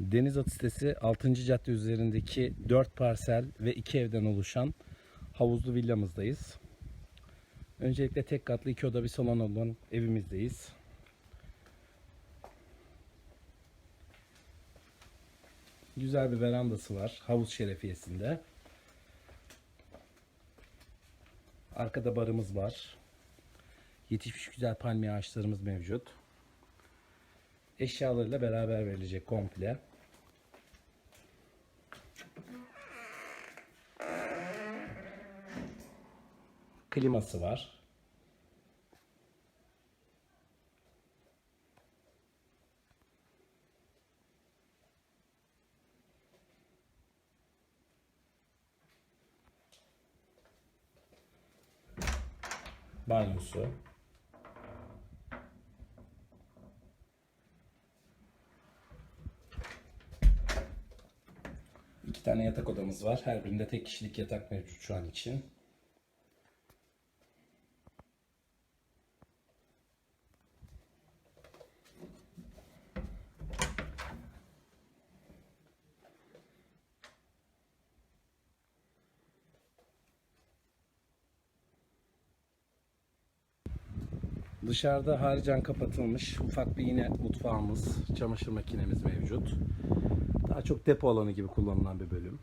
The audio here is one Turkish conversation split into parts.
Denizat sitesi 6. cadde üzerindeki 4 parsel ve 2 evden oluşan havuzlu villamızdayız. Öncelikle tek katlı 2 oda bir salon olan evimizdeyiz. Güzel bir verandası var havuz şerefiyesinde. Arkada barımız var. Yetişmiş güzel palmiye ağaçlarımız mevcut. Eşyalarıyla beraber verilecek komple. Kliması var. Banyosu. İki tane yatak odamız var. Her birinde tek kişilik yatak mevcut şu an için. Dışarıda haricen kapatılmış ufak bir yine mutfağımız, çamaşır makinemiz mevcut. Daha çok depo alanı gibi kullanılan bir bölüm.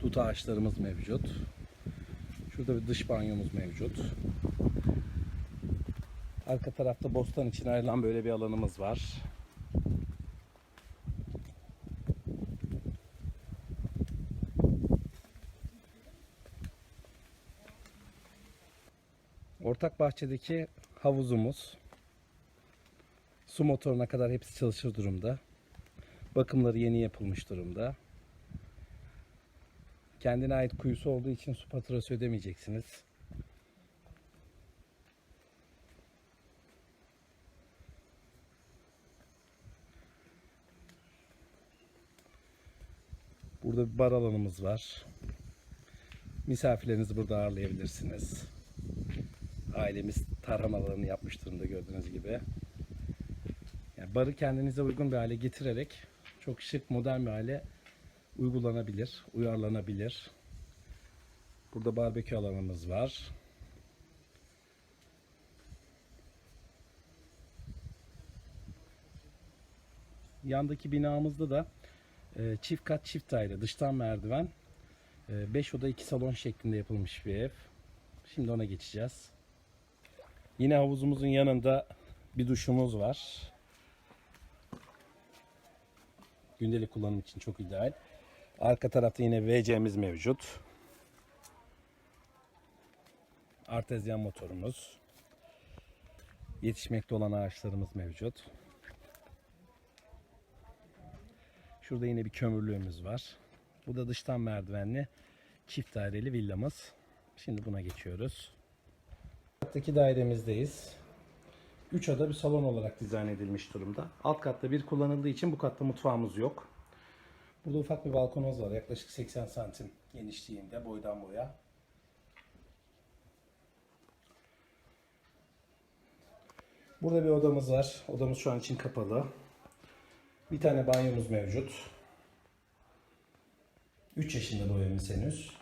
Dut ağaçlarımız mevcut. Şurada bir dış banyomuz mevcut. Arka tarafta bostan için ayrılan böyle bir alanımız var. Ortak bahçedeki havuzumuz. Su motoruna kadar hepsi çalışır durumda. Bakımları yeni yapılmış durumda. Kendine ait kuyusu olduğu için su faturası ödemeyeceksiniz. Burada bir bar alanımız var. Misafirlerinizi burada ağırlayabilirsiniz. Ailemiz tarhanalarını yapmış durumda gördüğünüz gibi. Barı kendinize uygun bir hale getirerek çok şık, modern bir hale uygulanabilir, uyarlanabilir. Burada barbekü alanımız var. Yandaki binamızda da e, çift kat çift daire, dıştan merdiven, 5 oda 2 salon şeklinde yapılmış bir ev. Şimdi ona geçeceğiz. Yine havuzumuzun yanında bir duşumuz var. Gündelik kullanım için çok ideal. Arka tarafta yine VC'miz mevcut. Artezyen motorumuz. Yetişmekte olan ağaçlarımız mevcut. Şurada yine bir kömürlüğümüz var. Bu da dıştan merdivenli çift daireli villamız. Şimdi buna geçiyoruz. Kattaki dairemizdeyiz. 3 oda bir salon olarak dizayn edilmiş durumda. Alt katta bir kullanıldığı için bu katta mutfağımız yok. Burada ufak bir balkonumuz var. Yaklaşık 80 santim genişliğinde boydan boya. Burada bir odamız var. Odamız şu an için kapalı. Bir tane banyomuz mevcut. 3 yaşında evimiz henüz.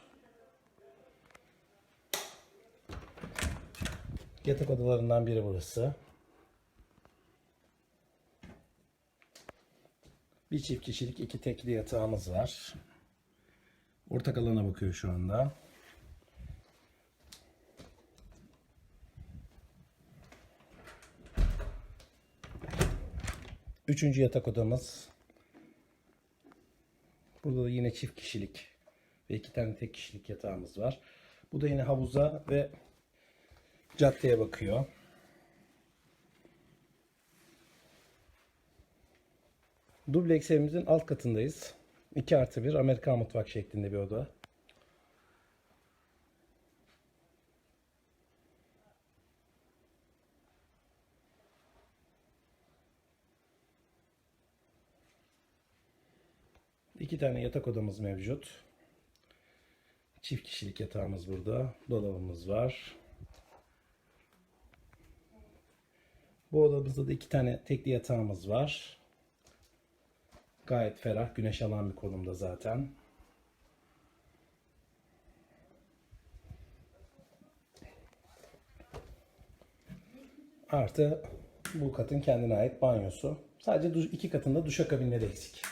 Yatak odalarından biri burası. Bir çift kişilik iki tekli yatağımız var. Ortak alana bakıyor şu anda. Üçüncü yatak odamız. Burada da yine çift kişilik ve iki tane tek kişilik yatağımız var. Bu da yine havuza ve caddeye bakıyor. Dubleks evimizin alt katındayız. 2 artı 1 Amerikan mutfak şeklinde bir oda. İki tane yatak odamız mevcut. Çift kişilik yatağımız burada. Dolabımız var. Bu odamızda da iki tane tekli yatağımız var. Gayet ferah, güneş alan bir konumda zaten. Artı bu katın kendine ait banyosu. Sadece duş- iki katında duşakabinleri eksik.